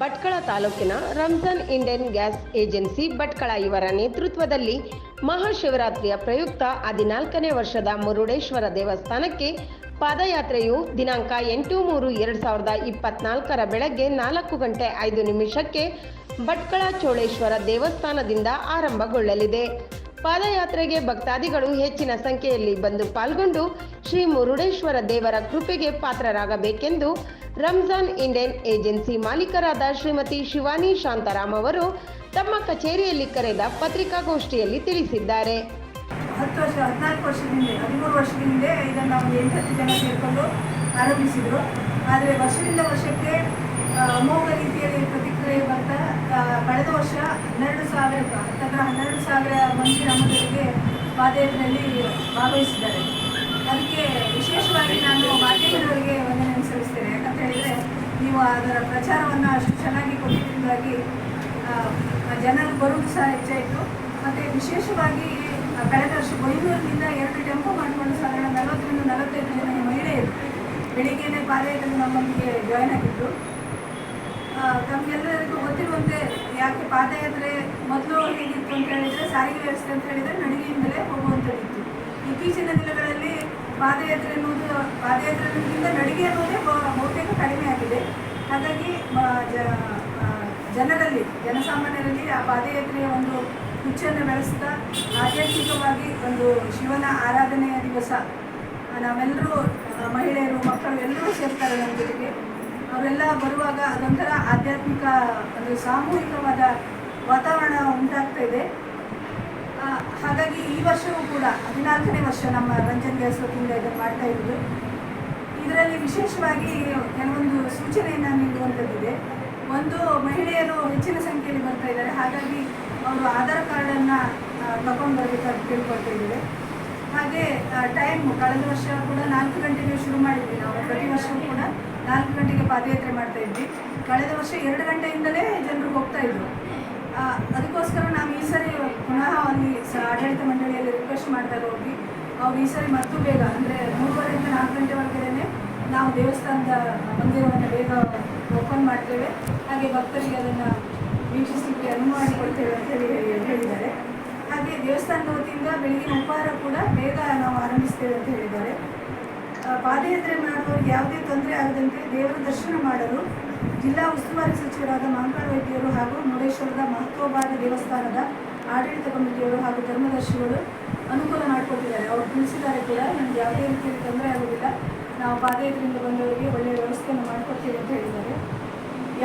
ಭಟ್ಕಳ ತಾಲೂಕಿನ Ramzan Indian gas agency Bhatkal ಇವರ ನೇತೃತ್ವದಲ್ಲಿ ಮಹಾಶಿವರಾತ್ರಿಯ ಪ್ರಯುಕ್ತ ಹದಿನಾಲ್ಕನೇ ವರ್ಷದ ಮುರುಡೇಶ್ವರ ದೇವಸ್ಥಾನಕ್ಕೆ ಪಾದಯಾತ್ರೆಯು ದಿನಾಂಕ ಎಂಟು ಮೂರು ಎರಡು ಸಾವಿರದ ಇಪ್ಪತ್ನಾಲ್ಕರ ಬೆಳಗ್ಗೆ ನಾಲ್ಕು ಗಂಟೆ ಐದು ನಿಮಿಷಕ್ಕೆ ಭಟ್ಕಳ ಚೋಳೇಶ್ವರ ದೇವಸ್ಥಾನದಿಂದ ಆರಂಭಗೊಳ್ಳಲಿದೆ. ಪಾದಯಾತ್ರೆಗೆ ಭಕ್ತಾದಿಗಳು ಹೆಚ್ಚಿನ ಸಂಖ್ಯೆಯಲ್ಲಿ ಬಂದು ಪಾಲ್ಗೊಂಡು ಶ್ರೀ ಮುರುಡೇಶ್ವರ ದೇವರ ಕೃಪೆಗೆ ಪಾತ್ರರಾಗಬೇಕೆಂದು ರಂಜಾನ್ ಇಂಡಿಯನ್ ಏಜೆನ್ಸಿ ಮಾಲೀಕರಾದ ಶ್ರೀಮತಿ ಶಿವಾನಿ ಶಾಂತಾರಾಮ್ ಅವರು ತಮ್ಮ ಕಚೇರಿಯಲ್ಲಿ ಕರೆದ ಪತ್ರಿಕಾಗೋಷ್ಠಿಯಲ್ಲಿ ತಿಳಿಸಿದ್ದಾರೆ. ಹತ್ತು ವರ್ಷ, ಹದಿನಾಲ್ಕು ವರ್ಷದ ಹಿಂದೆ ಹದಿಮೂರು ವರ್ಷದ ಹಿಂದೆ ಇದನ್ನು ನಾವು ಎಂಟತ್ತು ಜನ ಸೇರಿಕೊಂಡು ಆರಂಭಿಸಿದರು. ಆದರೆ ವರ್ಷದಿಂದ ವರ್ಷಕ್ಕೆ ಅಮೋಘ ರೀತಿಯಲ್ಲಿ ಪ್ರತಿಕ್ರಿಯೆ ಬರ್ತಾ ಆ, ಕಳೆದ ವರ್ಷ ಹನ್ನೆರಡು ಸಾವಿರ ಹತ್ತಿರ ಹನ್ನೆರಡು ಸಾವಿರ ಮಂದಿ ನಮ್ಮದರಿಗೆ ಪಾದಯಾತ್ರೆಯಲ್ಲಿ ಭಾಗವಹಿಸಿದ್ದಾರೆ. ಅದಕ್ಕೆ ವಿಶೇಷವಾಗಿ ನಾನು ಮಾಧ್ಯಮದವರಿಗೆ ವಂದನೆ ಸಲ್ಲಿಸ್ತೇನೆ. ಯಾಕಂತ ಹೇಳಿದರೆ ನೀವು ಅದರ ಪ್ರಚಾರವನ್ನು ಅಷ್ಟು ಚೆನ್ನಾಗಿ ಕೊಟ್ಟಿದ್ದರಿಂದಾಗಿ ಜನರು ಬರುವುದು ಸಹ ಹೆಚ್ಚಾಯಿತು. ಮತ್ತು ವಿಶೇಷವಾಗಿ ಕಳೆದ ವರ್ಷ ಬೈಂದೂರಿನಿಂದ ಎರಡು ಟೆಂಪೋ ಮಾಡಿಕೊಂಡು ಸಾಧಾರಣ ನಲವತ್ತರಿಂದ ನಲವತ್ತೈದು ಜನ ಮಹಿಳೆಯರು ಬೆಳಿಗ್ಗೆನೇ ಪಾದಯಾತ್ರೆ ನಮ್ಮೊಂದಿಗೆ ಜಾಯ್ನ್ ಆಗಿದ್ದು ಆ, ತಮಗೆಲ್ಲರಿಗೂ ಗೊತ್ತಿರುವಂತೆ ಯಾಕೆ ಪಾದಯಾತ್ರೆ ಮೊದಲು ಹೇಗಿತ್ತು ಅಂತ ಹೇಳಿದರೆ, ಸಾರಿಗೆ ವ್ಯವಸ್ಥೆ ಅಂತ ಹೇಳಿದರೆ ನಡಿಗೆಯಿಂದಲೇ ಹೋಗುವಂಥದ್ದಿತ್ತು ಇತ್ತೀಚಿನ ದಿನಗಳಲ್ಲಿ ಪಾದಯಾತ್ರೆ ಅನ್ನೋದು ಪಾದಯಾತ್ರೆ ಅನ್ನೋದಕ್ಕಿಂತ ನಡಿಗೆ ಅನ್ನೋದೇ ಬಹು- ಬಹುತೇಕ ಕಡಿಮೆ ಆಗಿದೆ. ಹಾಗಾಗಿ ಜನರಲ್ಲಿ, ಜನಸಾಮಾನ್ಯರಲ್ಲಿ ಆ ಪಾದಯಾತ್ರೆಯ ಒಂದು ಹುಚ್ಚನ್ನು ಬೆಳೆಸ್ತಾ ಆಧ್ಯಾತ್ಮಿಕವಾಗಿ ಒಂದು ಶಿವನ ಆರಾಧನೆಯ ದಿವಸ ನಾವೆಲ್ಲರೂ ಮಹಿಳೆಯರು, ಮಕ್ಕಳು ಎಲ್ಲರೂ ಸೇರ್ತಾರೆ ನಮ್ಮ ಜೊತೆಗೆ. ಅವರೆಲ್ಲ ಬರುವಾಗ ಅದೊಂಥರ ಆಧ್ಯಾತ್ಮಿಕ ಅಂದರೆ ಸಾಮೂಹಿಕವಾದ ವಾತಾವರಣ ಉಂಟಾಗ್ತಾ ಇದೆ. ಹಾಗಾಗಿ ಈ ವರ್ಷವೂ ಕೂಡ ಹದಿನಾಲ್ಕನೇ ವರ್ಷ ನಮ್ಮ ರಂಜನ್ ಗ್ಯಾಸ್ ವತಿಯಿಂದ ಇದನ್ನು ಮಾಡ್ತಾ ಇರೋದು. ಇದರಲ್ಲಿ ವಿಶೇಷವಾಗಿ ಕೆಲವೊಂದು ಸೂಚನೆಯನ್ನು ನೀಡುವಂಥದ್ದಿದೆ. ಒಂದು ಮಹಿಳೆಯರು ಹೆಚ್ಚಿನ ಸಂಖ್ಯೆಯಲ್ಲಿ ಬರ್ತಾ ಇದ್ದಾರೆ. ಹಾಗಾಗಿ ಅವರು ಆಧಾರ್ ಕಾರ್ಡನ್ನು ತಗೊಂಡು ಬರಬೇಕಾಗಿ ಕೇಳ್ಕೊಳ್ತಾ ಇದ್ದಾರೆ. ಹಾಗೆ ಟೈಮ್ ಕಳೆದ ವರ್ಷ ಕೂಡ ನಾಲ್ಕು ಗಂಟೆಗೆ ಶುರು ಮಾಡಿದ್ವಿ ನಾವು. ಪ್ರತಿ ವರ್ಷವೂ ಕೂಡ ನಾಲ್ಕು ಗಂಟೆಗೆ ಪಾದಯಾತ್ರೆ ಮಾಡ್ತಾ ಇದ್ವಿ. ಕಳೆದ ವರ್ಷ ಎರಡು ಗಂಟೆಯಿಂದಲೇ ಜನರು ಹೋಗ್ತಾ ಇದ್ರು. ಅದಕ್ಕೋಸ್ಕರ ನಾವು ಈ ಸರಿ ಪುನಃ ಅಲ್ಲಿ ಆಡಳಿತ ಮಂಡಳಿಯಲ್ಲಿ ರಿಕ್ವೆಸ್ಟ್ ಮಾಡಿದಾಗ ಹೋಗಿ, ಅವ್ರು ಈ ಸರಿ ಮತ್ತು ಬೇಗ, ಅಂದರೆ ಮೂರುವರೆಯಿಂದ ನಾಲ್ಕು ಗಂಟೆವರೆಗೇನೆ ನಾವು ದೇವಸ್ಥಾನದ ಮಂದಿರವನ್ನು ಬೇಗ ಓಪನ್ ಮಾಡ್ತೇವೆ. ಹಾಗೆ ಭಕ್ತರಿಗೆ ಅದನ್ನು ವೀಕ್ಷಿಸಲಿಕ್ಕೆ ಅನುವು ಮಾಡಿಕೊಡ್ತೇವೆ ಅಂತ ಹೇಳಿ ಹೇಳಿದ್ದಾರೆ. ಹಾಗೆ ದೇವಸ್ಥಾನದ ವತಿಯಿಂದ ಬೆಳಗಿನ ಉಪಹಾರ ಕೂಡ ಬೇಗ ನಾವು ಆರಂಭಿಸ್ತೇವೆ ಅಂತ ಹೇಳಿದ್ದಾರೆ. ಪಾದಯಾತ್ರೆ ಮಾಡುವವರಿಗೆ ಯಾವುದೇ ತೊಂದರೆ ಆಗದಂತೆ ದೇವರ ದರ್ಶನ ಮಾಡಲು ಜಿಲ್ಲಾ ಉಸ್ತುವಾರಿ ಸಚಿವರಾದ ಮಾಂಕಾಳ ವೈದ್ಯರು ಹಾಗೂ ಮುರುಡೇಶ್ವರದ ಮಹತ್ವವಾದ ದೇವಸ್ಥಾನದ ಆಡಳಿತ ಕಮಿಟಿಯವರು ಹಾಗೂ ಧರ್ಮದರ್ಶಿಗಳು ಅನುಕೂಲ ಮಾಡಿಕೊಟ್ಟಿದ್ದಾರೆ. ಅವರು ತಿಳಿಸಿದ್ದಾರೆ ಕೂಡ, ನಮಗೆ ಯಾವುದೇ ರೀತಿಯಲ್ಲಿ ತೊಂದರೆ ಆಗುವುದಿಲ್ಲ. ನಾವು ಪಾದಯಾತ್ರೆಯಿಂದ ಬಂದವರಿಗೆ ಒಳ್ಳೆಯ ವ್ಯವಸ್ಥೆಯನ್ನು ಮಾಡಿಕೊಡ್ತೀವಿ ಅಂತ ಹೇಳಿದ್ದಾರೆ.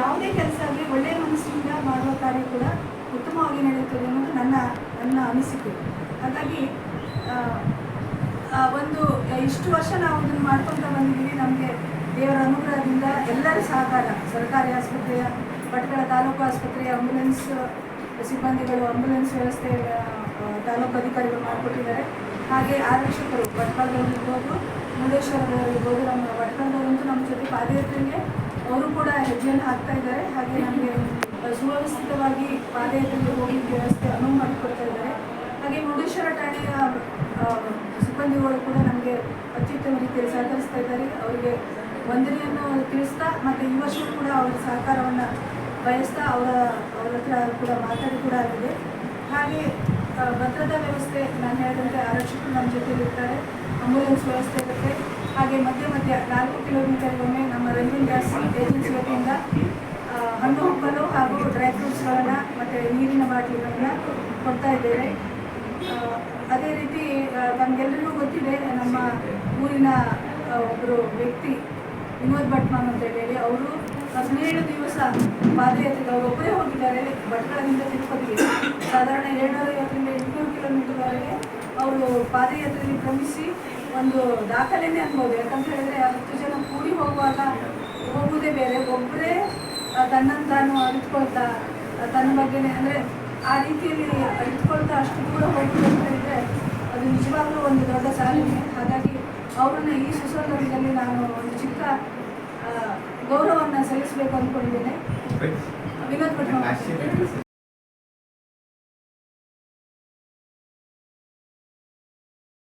ಯಾವುದೇ ಕೆಲಸ ಆಗಲಿ, ಒಳ್ಳೆಯ ಮನಸ್ಸಿನಿಂದ ಮಾಡುವ ಕಾರ್ಯ ಕೂಡ ಉತ್ತಮವಾಗಿ ನಡೆಯುತ್ತದೆ ಅನ್ನೋದು ನನ್ನ ನನ್ನ ಅನಿಸಿಕೆ. ಹಾಗಾಗಿ ಒಂದು ಇಷ್ಟು ವರ್ಷ ನಾವು ಇದನ್ನು ಮಾಡ್ಕೊತ ಬಂದಿದ್ದೀವಿ. ನಮಗೆ ದೇವರ ಅನುಗ್ರಹದಿಂದ ಎಲ್ಲರ ಸಹಕಾರ. ಸರ್ಕಾರಿ ಆಸ್ಪತ್ರೆಯ ಭಟ್ಕಳ ತಾಲೂಕು ಆಸ್ಪತ್ರೆಯ ಆಂಬುಲೆನ್ಸ್ ಸಿಬ್ಬಂದಿಗಳು ಆಂಬುಲೆನ್ಸ್ ವ್ಯವಸ್ಥೆ ತಾಲೂಕು ಅಧಿಕಾರಿಗಳು ಮಾಡಿಕೊಟ್ಟಿದ್ದಾರೆ. ಹಾಗೆ ಆರಕ್ಷಕರು ಭಟ್ಕಳದಲ್ಲಿರ್ಬೋದು ಮುರುಡೇಶ್ವರದಲ್ಲಿರ್ಬೋದು ನಮ್ಮ ಭಟ್ಕಳದವರಂತೂ ನಮ್ಮ ಜೊತೆ ಪಾದಯಾತ್ರೆಗೆ ಅವರು ಕೂಡ ಹೆಜ್ಜೆಯನ್ನು ಹಾಕ್ತಾ ಇದ್ದಾರೆ. ಹಾಗೆ ನಮಗೆ ಸುವ್ಯವಸ್ಥಿತವಾಗಿ ಪಾದಯಾತ್ರೆಗೆ ಹೋಗಿ ವ್ಯವಸ್ಥೆ ಅನುವು ಮಾಡಿಕೊಡ್ತಾ ಇದ್ದಾರೆ. ಹಾಗೆ ಮುರುಡೇಶ್ವರ ಠಾಣೆಯ ಸಿಬ್ಬಂದಿಗಳು ಕೂಡ ನಮಗೆ ಅತ್ಯುತ್ತಮ ರೀತಿಯಲ್ಲಿ ಸಹಕರಿಸ್ತಾ ಇದ್ದಾರೆ. ಅವರಿಗೆ ವಂದನೆಯನ್ನು ತಿಳಿಸ್ತಾ ಮತ್ತು ಈ ವರ್ಷವೂ ಕೂಡ ಅವರ ಸಹಕಾರವನ್ನು ಬಯಸ್ತಾ ಅವರ ಅವರ ಹತ್ರ ಕೂಡ ಮಾತಾಡಿ ಕೂಡ ಆಗಿದೆ. ಹಾಗೆ ಭದ್ರತಾ ವ್ಯವಸ್ಥೆ ನಾನು ಹೇಳಿದಂತೆ ಆರಕ್ಷಕರು ನಮ್ಮ ಜೊತೆಲಿರ್ತಾರೆ ಆಂಬುಲೆನ್ಸ್ ವ್ಯವಸ್ಥೆ ಇರುತ್ತೆ. ಹಾಗೆ ಮಧ್ಯ ಮಧ್ಯೆ ನಾಲ್ಕು ಕಿಲೋಮೀಟರ್ಗೊಮ್ಮೆ ನಮ್ಮ ರೈಲ್ವೆ ಗ್ಯಾಸ್ ಏಜೆನ್ಸಿ ವತಿಯಿಂದ ಹಣ್ಣು ಹಬ್ಬಲು ಹಾಗೂ ಡ್ರೈ ಫ್ರೂಟ್ಸ್ಗಳನ್ನು ಮತ್ತು ನೀರಿನ ಬಾಟ್ಲಿಗಳನ್ನು ಕೊಡ್ತಾ ಇದ್ದೇವೆ. ಅದೇ ರೀತಿ ನಮಗೆಲ್ಲರಿಗೂ ಗೊತ್ತಿದೆ, ನಮ್ಮ ಊರಿನ ಒಬ್ಬರು ವ್ಯಕ್ತಿ ವಿನೋದ್ ಭಟ್ಮಾನ್ ಅಂತ ಹೇಳಿ, ಅವರು ಹದಿನೇಳು ದಿವಸ ಪಾದಯಾತ್ರೆ ಅವರು ಒಬ್ಬರೇ ಹೋಗಿದ್ದಾರೆ, ಭಟ್ಕಳದಿಂದ ತಿರುಪತಿಗೆ. ಸಾಧಾರಣ ಏಳ್ನೂರೈವತ್ತರಿಂದ ಎಂಟುನೂರು ಕಿಲೋಮೀಟರ್ವರೆಗೆ ಅವರು ಪಾದಯಾತ್ರೆಯಲ್ಲಿ ಕ್ರಮಿಸಿ ಒಂದು ದಾಖಲೆನೇ ಅನ್ಬೋದು. ಯಾಕಂತ ಹೇಳಿದ್ರೆ ಹತ್ತು ಜನ ಕೂಡಿ ಹೋಗುವಾಗ ಹೋಗುವುದೇ ಬೇರೆ. ಒಬ್ಬರೇ ತನ್ನನ್ನು ತಾನು ಅರಿತುಕೊಳ್ತಾ ತನ್ನ ಬಗ್ಗೆನೇ, ಅಂದರೆ ಆ ರೀತಿಯಲ್ಲಿ ಅರಿತುಕೊಳ್ತಾ ದೂರ ಹೋಗುವುದು ಅಂತ ಅದು ನಿಜವಾಗ್ಲೂ ಒಂದು ದೊಡ್ಡ ಸಾಧನೆ. ಹಾಗಾಗಿ ಅವರನ್ನು ಈ ಸುಸಂದರ್ಭದಲ್ಲಿ ನಾನು ಒಂದು ಚಿಕ್ಕ ಗೌರವವನ್ನು ಸಲ್ಲಿಸಬೇಕು ಅಂದ್ಕೊಂಡಿದ್ದೇನೆ. ವಿನೋದ್ ಭಟ್